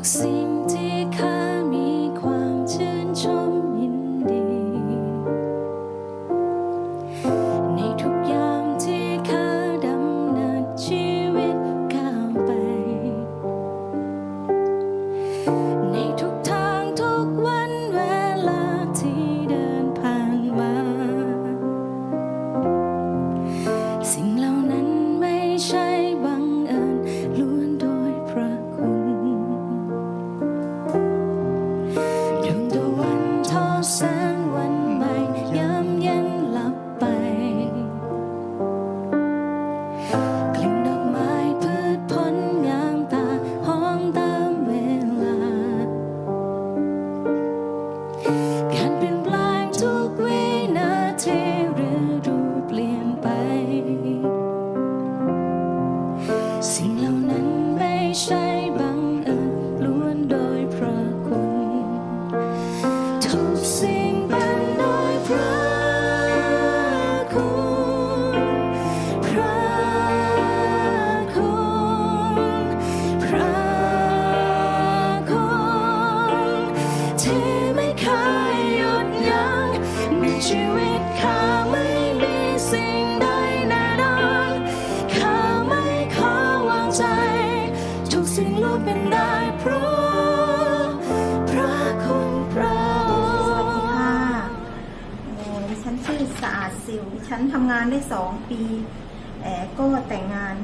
took seemed to สิ่งเหล่านั้นไม่ใช่ ฉันทำงานได้สองปีแอก็แต่งงาน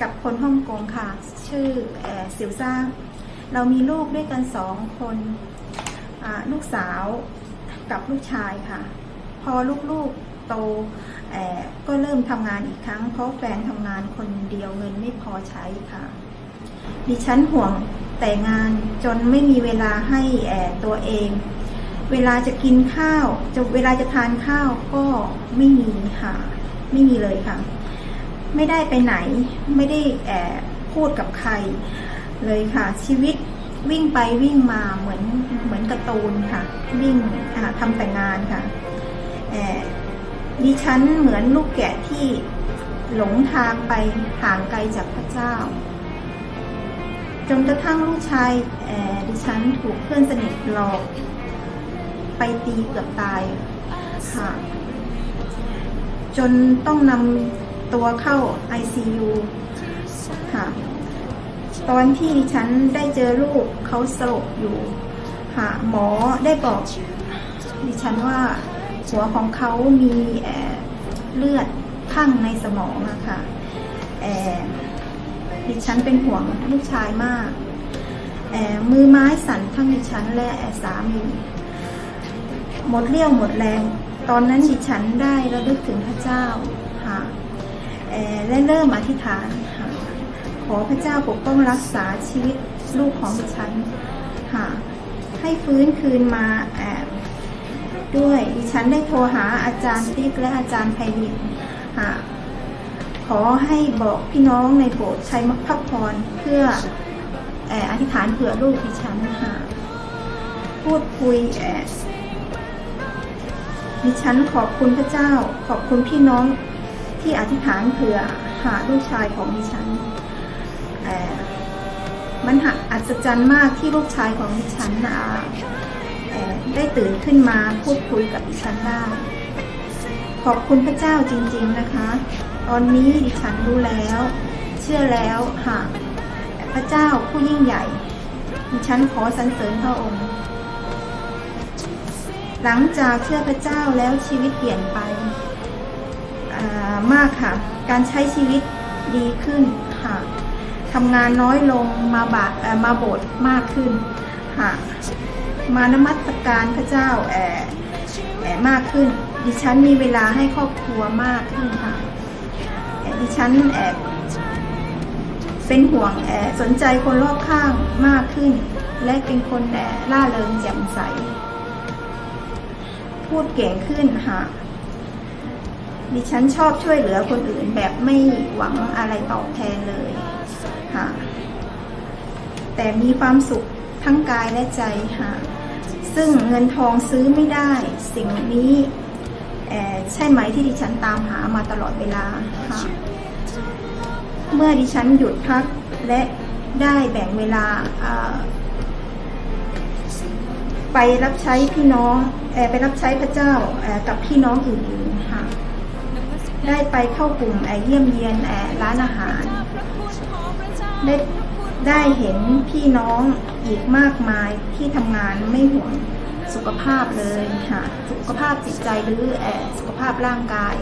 กับคนฮ่องกงค่ะ ชื่อแอสิวซ่าเรามีลูกด้วยกันสองคนลูกสาวกับลูกชายค่ะ พอลูกๆโตแอก็เริ่มทำงานอีกครั้ง เพราะแฟนทำงานคนเดียวเงินไม่พอใช้ค่ะ ดิฉันห่วงแต่งานจนไม่มีเวลาให้แอตัวเอง เวลาจะกินข้าวจะเวลาจะทานข้าวก็ไม่มีค่ะ ไม่มีเลยค่ะ ไม่ได้ไปไหนไม่ได้แอบพูดกับใครเลยค่ะ ชีวิตวิ่งไปวิ่งมาเหมือนเหมือนกร์ตูนค่ะ วิ่งทำแต่งานค่ะแอดิฉันเหมือนลูกแกะที่หลงทางไปห่างไกลจากพระเจ้า จนกระทั่งลูกชายดิฉันถูกเพื่อนสนิทหลอก ไปตีเกือบตายค่ะ จนต้องนำตัวเข้า ICU ค่ะ ตอนที่ดิฉันได้เจอลูกเขาสลบอยู่ค่ะหมอได้บอกดิฉันว่าหัวของเขามีเอ่อเลือดข้างในสมองอะค่ะเอ่อดิฉันเป็นห่วงลูกชายมากเอ่อมือไม้สั่นทั้งดิฉันและสามี หมดเรี่ยวหมดแรง ตอนนั้นดิฉันได้ระลึกถึงพระเจ้าค่ะและเริ่มอธิษฐานค่ะขอพระเจ้าปกป้องรักษาชีวิตลูกของดิฉันค่ะให้ฟื้นคืนมาแอบด้วยดิฉันได้โทรหาอาจารย์ติ๊กและอาจารย์ไพรินค่ะขอให้บอกพี่น้องในโบสถ์ใช้มักพักพรเพื่อเอ่ออธิษฐานเผื่อลูกดิฉันค่ะพูดคุยแอบ ดิฉันขอบคุณพระเจ้า ขอบคุณพี่น้องที่อธิษฐานเผื่อหาลูกชายของดิฉันมันหัอัศจรรย์มากที่ลูกชายของดิฉันได้ตื่นขึ้นมาพูดคุยกับดิฉันได้ขอบคุณพระเจ้าจริง ๆนะคะ ตอนนี้ดิฉันรู้แล้ว เชื่อแล้วค่ะพระเจ้าผู้ยิ่งใหญ่ ดิฉันขอสรรเสริญพระองค์ หลังจากเชื่อพระเจ้าแล้วชีวิตเปลี่ยนไปมากค่ะ การใช้ชีวิตดีขึ้นค่ะทำงานน้อยลงมาบามาโบสถ์มากขึ้นค่ะ มานมัสการพระเจ้าแอบแอบมากขึ้น ดิฉันมีเวลาให้ครอบครัวมากขึ้นค่ะ ดิฉันแอบเป็นห่วงแอบสนใจคนรอบข้างมากขึ้น และเป็นคนแอบล่าเริงแจ่มใส พูดเก่งขึ้นค่ะดิฉันชอบช่วยเหลือคนอื่นแบบไม่หวังอะไรตอบแทนเลยค่ะแต่มีความสุขทั้งกายและใจค่ะ ซึ่งเงินทองซื้อไม่ได้ สิ่งนี้เอ่อใช่ไหมที่ดิฉันตามหามาตลอดเวลาค่ะ เมื่อดิฉันหยุดพักและได้แบ่งเวลา ไปรับใช้พี่น้องเอไปรับใช้พระเจ้าเอ่อกับพี่น้องอื่นๆค่ะได้ไปเข้ากลุ่มเอ่อเยี่ยมเยียนเอ่อร้านอาหาร ได้ได้เห็นพี่น้องอีกมากมายที่ทำงานไม่ห่วงสุขภาพเลยค่ะ สุขภาพจิตใจหรือเอ่อสุขภาพร่างกาย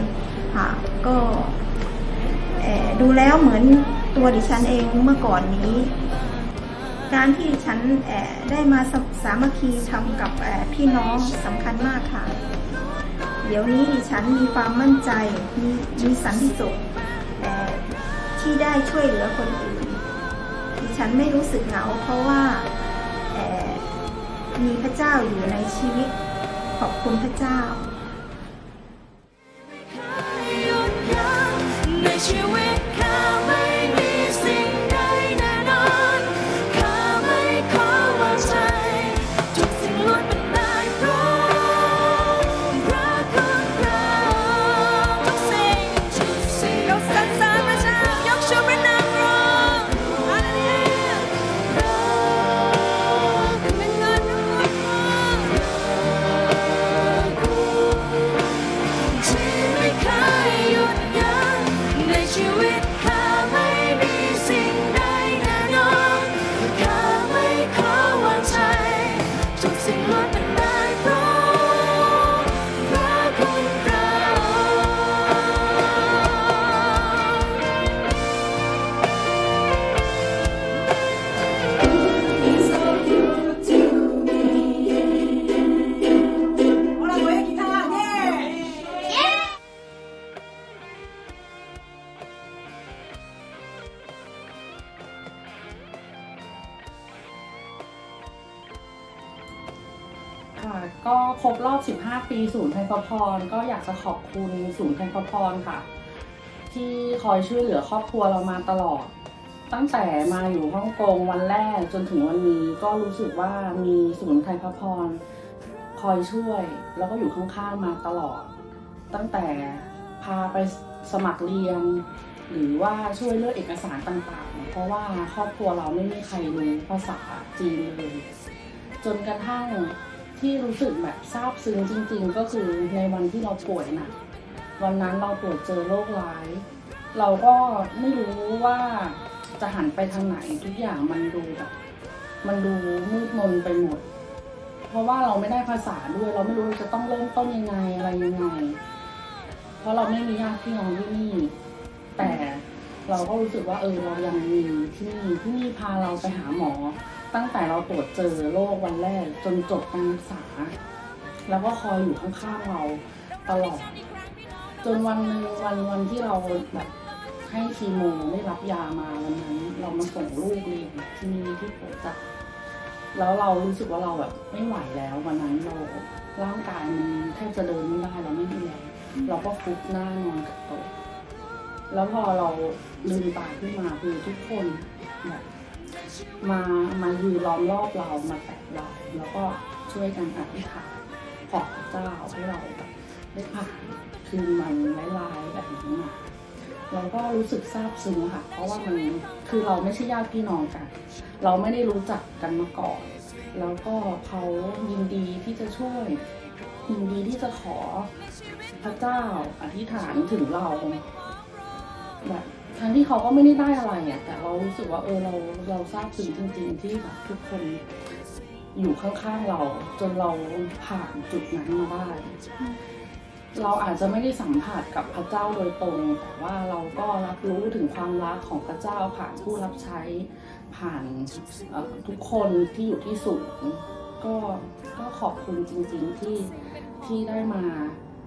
ค่ะ ก็เอ่อดูแล้วเหมือนตัวดิฉันเองเมื่อก่อนนี้ การที่ฉันเอ่อได้มาสสามัคคีทำกับพี่น้องสำคัญมากค่ะ เดี๋ยวนี้ดิฉันมีความมั่นใจ มีมีสันติสุขเอ่อที่ได้ช่วยเหลือคนอื่น ดิฉันไม่รู้สึกเหงาเพราะว่ามีพระเจ้าอยู่ในชีวิต ขอบคุณพระเจ้าในชีวิต ก็ครบรอบ 15 ปีศูนย์ไทยประพรก็อยากจะขอบคุณศูนย์ไทยประพรค่ะ ที่คอยช่วยเหลือครอบครัวเรามาตลอด ตั้งแต่มาอยู่ฮ่องกงวันแรกจนถึงวันนี้ก็รู้สึกว่ามีศูนย์ไทยประพรคอยช่วย แล้วก็อยู่ข้างๆมาตลอด ตั้งแต่พาไปสมัครเรียน หรือว่าช่วยเลือกเอกสารต่างๆ เพราะว่าครอบครัวเราไม่มีใครรู้ภาษาจีนเลย จนกระทั่ง ที่รู้สึกแบบซาบซึ้งจริง ๆ ก็คือในวันที่เราป่วยหนะวันนั้นเราป่วยเจอโรคร้าย เราก็ไม่รู้ว่าจะหันไปทางไหนทุกอย่างมันดูแบบมันดูมืดมนไปหมด เพราะว่าเราไม่ได้ภาษาด้วย เราไม่รู้จะต้องเริ่มต้นยังไงอะไรยังไง เพราะเราไม่มีญาติพี่น้องที่นี่ แต่เราก็รู้สึกว่าเออเรายังมีที่นี่ที่นี่พาเราไปหาหมอ ตั้งแต่เราตรวจเจอโรควันแรก จนจบการรักษา แล้วก็คอยอยู่ข้างๆเราตลอด จนวันหนึ่งวันวันที่เราแบบให้คีโมได้รับยามาวันนั้น เรามาส่งลูกเรียนที่นี่ที่โปรจักแล้วเรารู้สึกว่าเราแบบไม่ไหวแล้ววันนั้นเราร่างกายมันแทบจะเดินไม่ได้เราไม่มีแรงเราก็ฟุบหน้านอนกับโต๊ะแล้วพอเราลืมตาขึ้นมาคือทุกคนแบบ มามายืนล้อมรอบเรามาแตะเราแล้วก็ช่วยกันอธิษฐานขอพระเจ้าให้เราแบบได้ผ่านคืนมันร้ายๆแบบนี้มาเราก็รู้สึกซาบซึ้งค่ะ เพราะว่ามันคือเราไม่ใช่ญาติพี่น้องกัน เราไม่ได้รู้จักกันมาก่อน แล้วก็เขายินดีที่จะช่วย ยินดีที่จะขอพระเจ้าอธิษฐานถึงเราแบบ ทั้งที่เขาก็ไม่ได้ได้อะไรอะแต่เรารู้สึกว่าเออเราเราซาบซึ้งจริง ๆ ที่แบบทุกคนอยู่ข้างๆเรา จนเราผ่านจุดนั้นมาได้ เราอาจจะไม่ได้สัมผัสกับพระเจ้าโดยตรง แต่ว่าเราก็รับรู้ถึงความรักของพระเจ้าผ่านผู้รับใช้ ผ่านทุกคนที่อยู่ที่สูงก็ก็ขอบคุณจริง ๆที่ที่ได้มา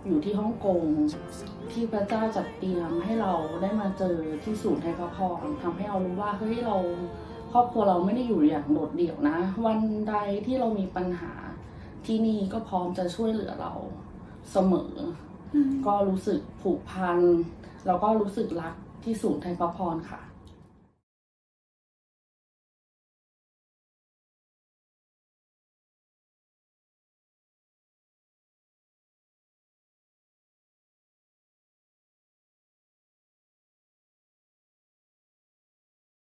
อยู่ที่ฮ่องกงที่พระเจ้าจัดเตรียมให้เราได้มาเจอที่ศูนย์ไทยพระพรทำให้เรารู้ว่าเฮ้ยเราครอบครัวเราไม่ได้อยู่อย่างโดดเดี่ยวนะ วันใดที่เรามีปัญหาที่นี่ก็พร้อมจะช่วยเหลือเราเสมออืมก็รู้สึกผูกพันแล้วก็รู้สึกรักที่ศูนย์ไทยพระพรค่ะ